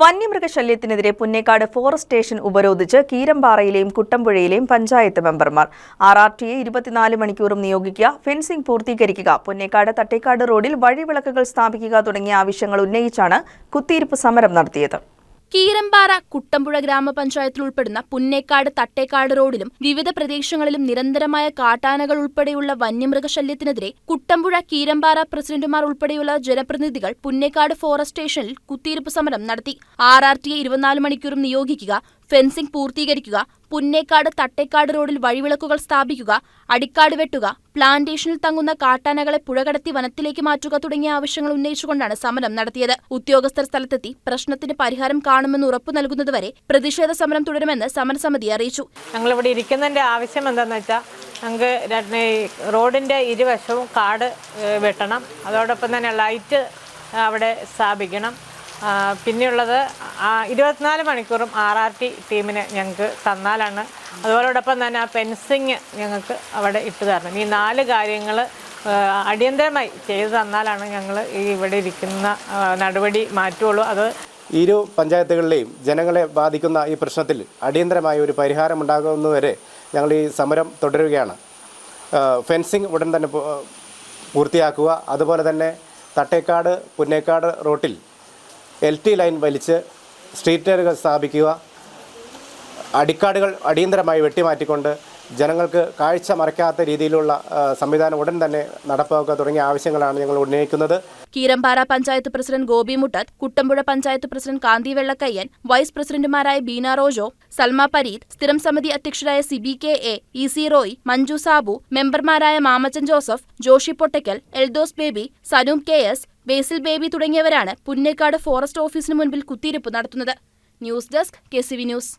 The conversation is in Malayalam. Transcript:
വന്യമൃഗശല്യത്തിനെതിരെ പുന്നേക്കാട് ഫോറസ്റ്റ് സ്റ്റേഷൻ ഉപരോധിച്ച് കീരമ്പാറയിലെയും കുട്ടമ്പുഴയിലെയും പഞ്ചായത്ത് മെമ്പർമാർ. ആർ ആർ ടിയെ ഇരുപത്തിനാല് മണിക്കൂറും നിയോഗിക്കുക ഫെൻസിംഗ് പൂർത്തീകരിക്കുക പുന്നേക്കാട് തട്ടേക്കാട് റോഡിൽ വഴിവിളക്കുകൾ സ്ഥാപിക്കുക തുടങ്ങിയ ആവശ്യങ്ങൾ ഉന്നയിച്ചാണ് കുത്തിയിരിപ്പ് സമരം നടത്തിയത്. കീരമ്പാറ കുട്ടമ്പുഴ ഗ്രാമപഞ്ചായത്തിൽ ഉൾപ്പെടുന്ന പുന്നേക്കാട് തട്ടേക്കാട് റോഡിലും വിവിധ പ്രദേശങ്ങളിലും നിരന്തരമായ കാട്ടാനകൾ ഉൾപ്പെടെയുള്ള വന്യമൃഗശല്യത്തിനെതിരെ കുട്ടമ്പുഴ കീരമ്പാറ പ്രസിഡന്റുമാർ ഉൾപ്പെടെയുള്ള ജനപ്രതിനിധികൾ പുന്നേക്കാട് ഫോറസ്റ്റ് സ്റ്റേഷനിൽ കുത്തിയിരിപ്പ് സമരം നടത്തി. ആർ ആർ ടിയെ ഇരുപത്തിനാല് മണിക്കൂറും നിയോഗിക്കുക ഫെൻസിംഗ് പൂർത്തീകരിക്കുക പുന്നേക്കാട് തട്ടേക്കാട് റോഡിൽ വഴിവിളക്കുകൾ സ്ഥാപിക്കുക അടിക്കാട് വെട്ടുക പ്ലാന്റേഷനിൽ തങ്ങുന്ന കാട്ടാനകളെ പുഴകടത്തി വനത്തിലേക്ക് മാറ്റുക തുടങ്ങിയ ആവശ്യങ്ങൾ ഉന്നയിച്ചുകൊണ്ടാണ് സമരം നടത്തിയത്. ഉദ്യോഗസ്ഥർ സ്ഥലത്തെത്തി പ്രശ്നത്തിന് പരിഹാരം കാണുമെന്ന് ഉറപ്പു നൽകുന്നതുവരെ പ്രതിഷേധ സമരം തുടരുമെന്ന് സമരസമിതി അറിയിച്ചു. ഞങ്ങളിവിടെ ഇരിക്കുന്നതിന്റെ ആവശ്യം എന്താണെന്ന് വെച്ചാൽ ഞങ്ങൾക്ക് റോഡിന്റെ ഇരുവശവും കാട് വെട്ടണം. അതോടൊപ്പം തന്നെ ലൈറ്റ് അവിടെ സ്ഥാപിക്കണം. പിന്നെയുള്ളത് ഇരുപത്തിനാല് മണിക്കൂറും ആർ ആർ ടി ടീമിന് ഞങ്ങൾക്ക് തന്നാലാണ്. അതുപോലോടൊപ്പം തന്നെ ആ ഫെൻസിങ് ഞങ്ങൾക്ക് അവിടെ ഇട്ട് തരണം. ഈ നാല് കാര്യങ്ങൾ അടിയന്തരമായി ചെയ്തു തന്നാലാണ് ഞങ്ങൾ ഈ ഇവിടെ ഇരിക്കുന്ന നടപടി മാറ്റുള്ളൂ അത് ഇരു പഞ്ചായത്തുകളിലെയും ജനങ്ങളെ ബാധിക്കുന്ന ഈ പ്രശ്നത്തിൽ അടിയന്തരമായ ഒരു പരിഹാരം ഉണ്ടാകുന്നതുവരെ ഞങ്ങൾ ഈ സമരം തുടരുകയാണ്. ഫെൻസിങ് ഉടൻ തന്നെ പൂർത്തിയാക്കുക. അതുപോലെ തന്നെ തട്ടേക്കാട് പുന്നേക്കാട് റോട്ടിൽ എൽ ടി ലൈൻ വലിച്ച് സ്ട്രീറ്റ് ലൈനുകൾ സ്ഥാപിക്കുക. അടിക്കാടുകൾ അടിയന്തരമായി വെട്ടിമാറ്റിക്കൊണ്ട് ജനങ്ങൾക്ക് കാഴ്ച മറയ്ക്കാത്ത രീതിയിലുള്ള സംവിധാനം ഉടൻ തന്നെ നടപ്പാക്കുക തുടങ്ങിയ ആവശ്യങ്ങളാണ് ഞങ്ങൾ ഉന്നയിക്കുന്നത്. Keerampara panchayat president Gopi Muttath Kuttampuzha panchayat president Kanthi Vellakkayyan vice പ്രസിഡന്റുമാരായ ബീന റോജോ സൽമ പരീദ് സ്ഥിരം സമിതി അധ്യക്ഷരായ Sibi K A E C Roy Manju Sabu മെമ്പർമാരായ മാമച്ചൻ ജോസഫ് ജോഷി പൊട്ടയ്ക്കൽ എൽദോസ് ബേബി സനൂം കെ എസ് ബേസിൽ ബേബി തുടങ്ങിയവരാണ് പുന്നേക്കാട് ഫോറസ്റ്റ് ഓഫീസിന് മുൻപിൽ കുത്തിയിരിപ്പ് നടത്തുന്നത്. News desk K news.